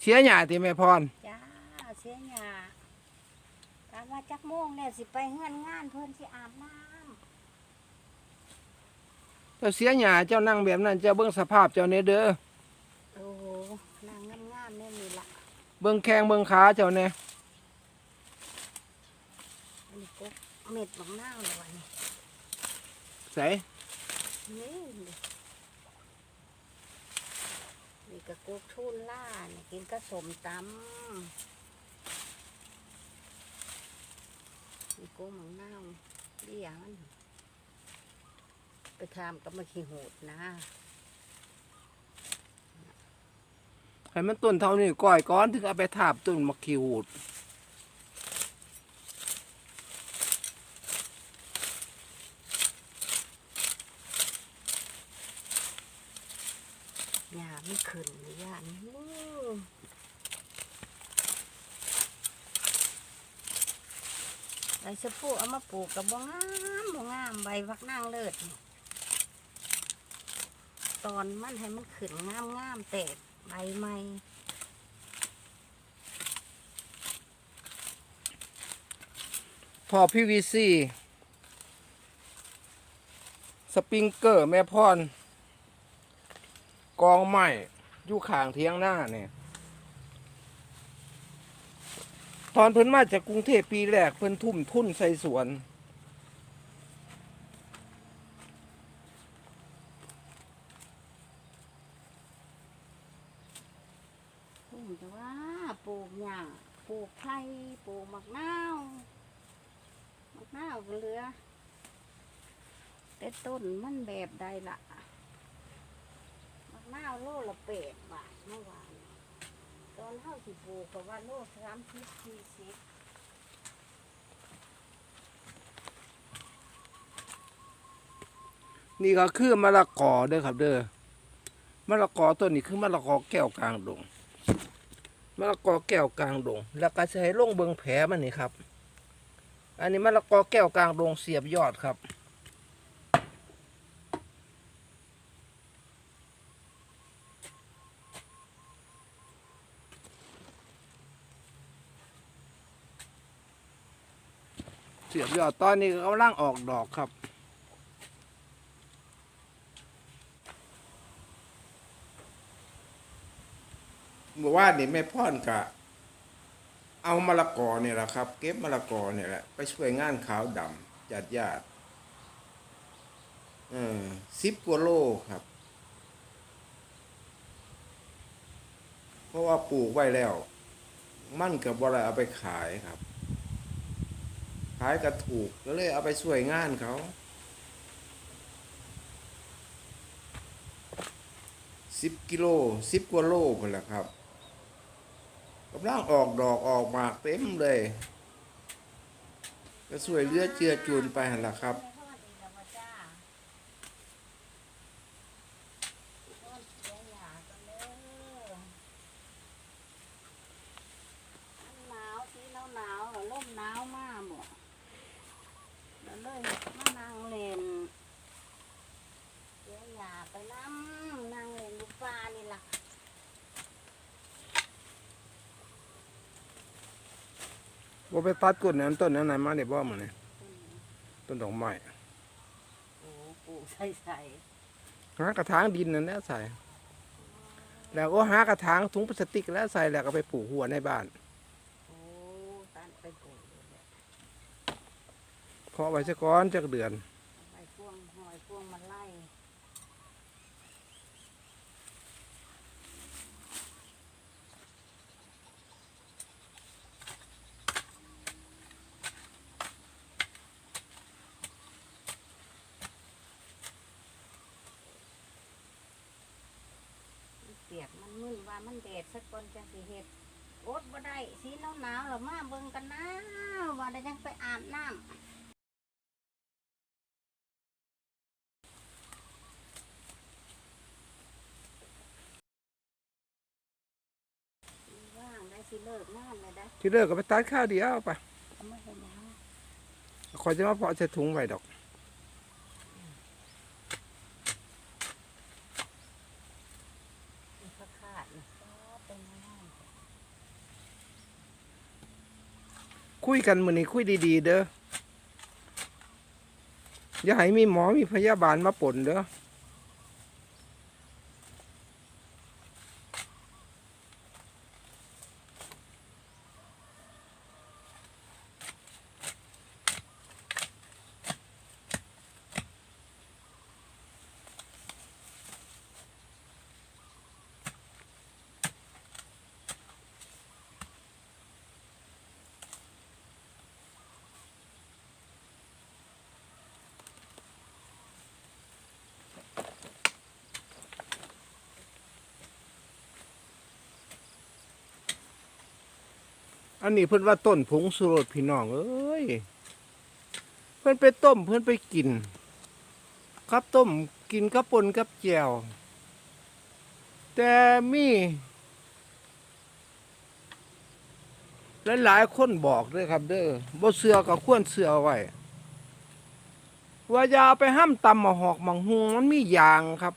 เสียหญ้าติแม่พร จ้าเสียหยาถามว่าจักโมงแล้วสิไปเฮือนงานเพิ่นสิอาบน้เจ้าเสียหญ้าเจ้านั่งแบบนั้นเจ้าเบิ่งสภาพเจ้าเนเด้อำโอ้โหนางงามๆเนี่ยมีละเบิ่งแข้งเบิ่งขาเจ้าแน่อันนี้กุ๊กเม็ดบักนาวเลยวะนี่ใส่นี่ กับกุ๊กทุนล่านี่กินกระสมตำนี่กุ๊กบักนาเบี้ยมันไปทำก็มาขี้หูดนะให้มันต้นเท่านี้ก้อยก้อนถึงเอาไปทาบต้นมะขีหูด ไม่ขึ้นเลยย่านอื้อใบชะพูเอามาปลูกกับบ่งามบ่งามใบพักนางเลิศนี่ตอนมันให้มันขึ้นงามงามๆแตกใบใหม่พอพีวีซีสปริงเกอร์ แม่พร กองไม้อยู่ข้างเทียงหน้าเนี่ยตอนเพิ่นมาจากกรุงเทพปีแรกเพิ่นทุ่มทุนใส่สวนพูดแต่ว่าปลูกหญ้าปลูกไผ่ปลูกมะนาวมะนาวก็เหลือ แต่ต้นมันแบบใดล่ะ มะนาวโลละเปดบาทเมื่อวาน ตอนเท่าสิปลูกก็ว่าโลสามสิบสี่สิบนี่ก็คือมะละกอเด้อครับ เด้อมะละกอต้นนี้คือมะละกอแก้วกลางดงมะละกอแก้วกลางดง แล้วก็ให้ลงเบิงแผลมันนี่ครับ อันนี้มะละกอแก้วกลางดงเสียบยอดครับ เสียบยอดตอนนี้กำลังออกดอกครับ เมื่อวานนี่แม่พ่อนกะ เอามะละกอเนี่ยแหละครับ เก็บมะละกอเนี่ยแหละไปช่วยงานขาวดำญาติญาติเออสิบกว่าโลครับ เพราะว่าปลูกไว้แล้ว มั่นกับบ่ได้เอาไปขายครับ ขายก็ถูกก็เลยเอาไปช่วยงานเขาสิบกิโลสิบกว่าโลคนละครับกำลังออกดอกออกหมากเต็มเลย ก็สวยเลือดเจือจูนไปหันละครับ ไม่ทอดอีกแล้วบ่จ้าทอดเสียหยากันเด้อมันหนาวสีหนาวหนาวๆแล้วลมหนาวมากบ่แล้วเลยมานั่งเล่นเสียหยาไปน้ำนั่งเล่นอยู่ป่านี่ล่ะ ว่าไปตัดก้นนั้นต้นนั้นไหนมาเนี่ยบ่มาเนี่ยต้นดอกไม้โอ้ปูใส่ใส่หากระถางดินนั่นแหละใส่ แล้วก็หากระถางถุงพลาสติกแล้วใส่แล้วก็ไปปลูกหัวในบ้านโอ้ตันไปปลูกเลยแหละเพาะไว้สักก้อนจักเดือน ไปพวงหอยพวงมาไล่ เปียก มันมึนว่ามันแดดสักคนจังสิเฮ็ดอดบ่ได้สีหนาวหนาวๆแล้วมาเบิ่งกันนะว่าได้ยังไปอาบน้ำว่างได้สิเลิกงานเลยได้ที่เลิกก็ไปตัดข้าวเดียวไปเอาไม่เห็นแล้วคอยจะมาเพาะใส่ถุงไว้ดอก มันขาดๆนี่ก็เป็นง่ายๆ คุยกันมือนี้คุยดี ๆ เด้ออย่าให้มีหมอมีพยาบาลมาป่นเด้อ อันนี้เพิ่อนว่าต้นผงสุรสพี่น้องเอ้ย เพิ่อนไปต้มเพิ่อนไปกิน ครับต้มกินกับปนกับแจวแต่มีหลายๆคนบอกด้วยครับ เด้อบ่เสือก็ควรเสือไว้ว่ายาไปห้ามตำมาหอกมังหงมันมียางครับ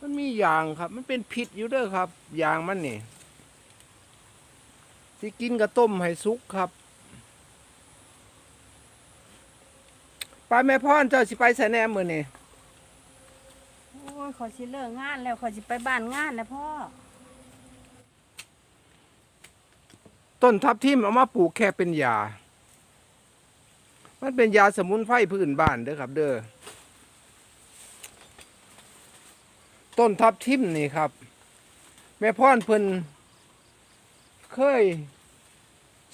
มันมียางครับ มันเป็นพิษอยู่เด้อครับยางมันนี่ ที่กินกระต้มให้สุกครับ ไปแม่พ่อนเจ้าสิไปใส่แหนมมือนี่โอ้ยขอยสิเลิกงานแล้วขอยสิไปบ้านงานแล้วพ่อ ต้นทับทิมเอามาปลูกแค่เป็นยา มันเป็นยาสมุนไพรพื้นบ้านเด้อครับ เด้อ ต้นทับทิมนี่ครับ แม่พ่อนเพิ่น เคย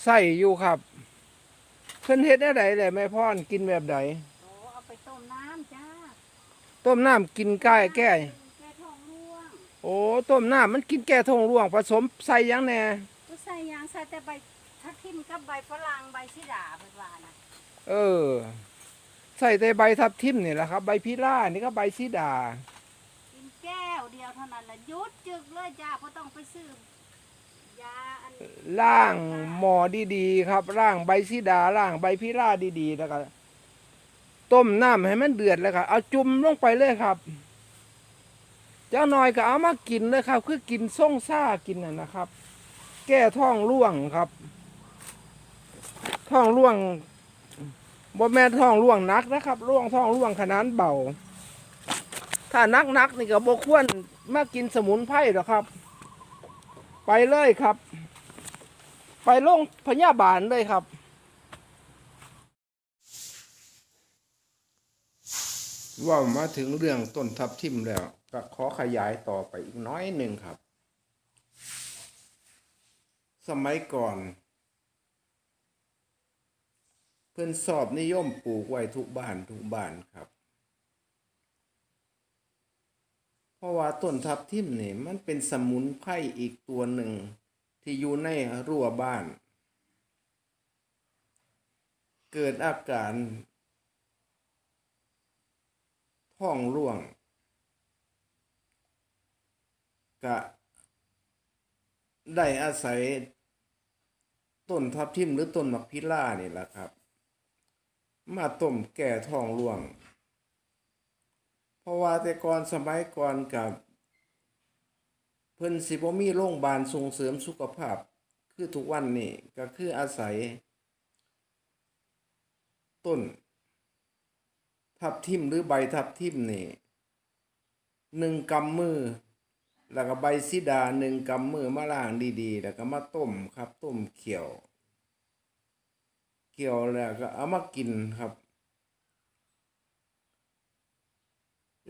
ใส่อยู่ครับ เพิ่นเฮ็ดได้ไดแหละแม่พ่อนกินแบบใดโอ้เอาไปต้มน้ำจ้าต้มน้ำกินก้ายแก้แกท้องร่วงโอ้ต้มน้ำมันกินแก้ท้องร่วง ผสมใส่หยังแหน่ก็ใส่ยางใส่แต่ใบทับทิมกับใบฝรั่งใบชิดาเพิ่นว่านะเออ ใส่แต่ใบทับทิมนี่แหละครับ ใบพิล่านี่ก็ใบซีดา กินแก้วเดียวเท่านั้นละหยุดจึกเลยจ้าเพราะต้องไปซื้อยาอัน ล่างหมอดีๆครับล่างใบซีดาล่างใบพิล่าดีๆแล้วก็ต้มน้ำให้มันเดือดแล้วก็เอาจุ่มลงไปเลยครับเจ้าหน่อยก็เอามากินเลยครับ คือกินส่งซ่ากินน่ะนะครับ แก้ท้องร่วงครับ ท้องร่วงบ่แม่ท้องร่วงนักนะครับ ร่วงท้องร่วงขนาดเบา ถ้านักนักนี่ก็บ่ควรมากินสมุนไพรหรอกครับ ไปเลยครับ ไปโรงพยาบาลเลยครับว่ามาถึงเรื่องต้นทับทิมแล้ว ก็ขอขยายต่อไปอีกน้อยหนึ่งครับ สมัยก่อน เพื่อนสอบนิยมปลูกไว้ทุกบ้านทุกบ้านครับ เพราะว่าต้นทับทิมนี่มันเป็นสมุนไพรอีกตัวหนึ่ง ที่อยู่ในรั้วบ้าน เกิดอาการท้องร่วง กะ ได้อาศัยต้นทับทิมหรือต้นมักพิล่านี่แหละครับ มาต้มแก่ท้องร่วง เพราะว่าแต่ก่อนสมัยก่อนกับเพิ่นสิบ่มีโรงพยาบาลส่งเสริมสุขภาพ คือทุกวันนี้ก็คืออาศัย ต้น ทับทิมหรือใบทับทิมนี่หนึ่งกำมือ แล้วก็ใบซิดาหนึ่งกำมือมาล้างดีๆ แล้วก็มาต้มครับ ต้มเขียว เขียวแล้วก็เอามากินครับ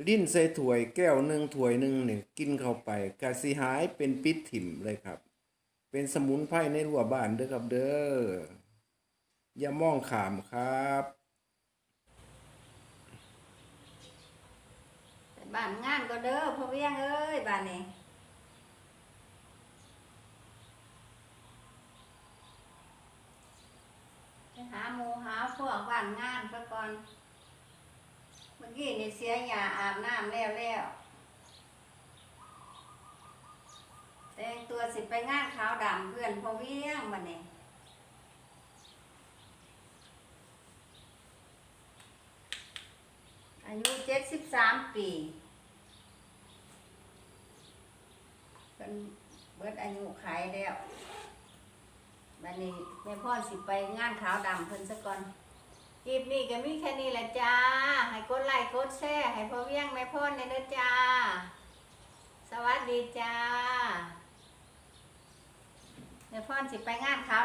ลิ้นใส่ถ้วยแก้วหนึ่งถ้วยหนึ่งเนี่ยกินเข้าไปกะสิหายเป็นปิดถิ่มเลยครับ เป็นสมุนไพรในรั้วบ้านเด้อครับเด้ออย่ามองขามครับบ้านงานก็เด้อพ่อเวียงเอ้ยบ้านนี้หาหมูหาพวกบ้านงานซะก่อน มื่อกี้นี่เสียยาอาบน้ำแล้วแล้วแต่งตัวสิไปงานขาวดำเพื่อนพ่อเวียงบันนี้อายุเจ็ดสิบสามปีเป็นเบิดอายุขายแล้วบัดนี้แม่พ่อสิไปงานขาวดำเพิ่นซะก่อน คลิปนี้ก็มีแค่นี้แหละจ้า ให้กดไลค์กดแชร์ให้พ่อเวียงแม่พ่อในเด้อจ้า สวัสดีจ้าแม่พ่อสิไปงานขา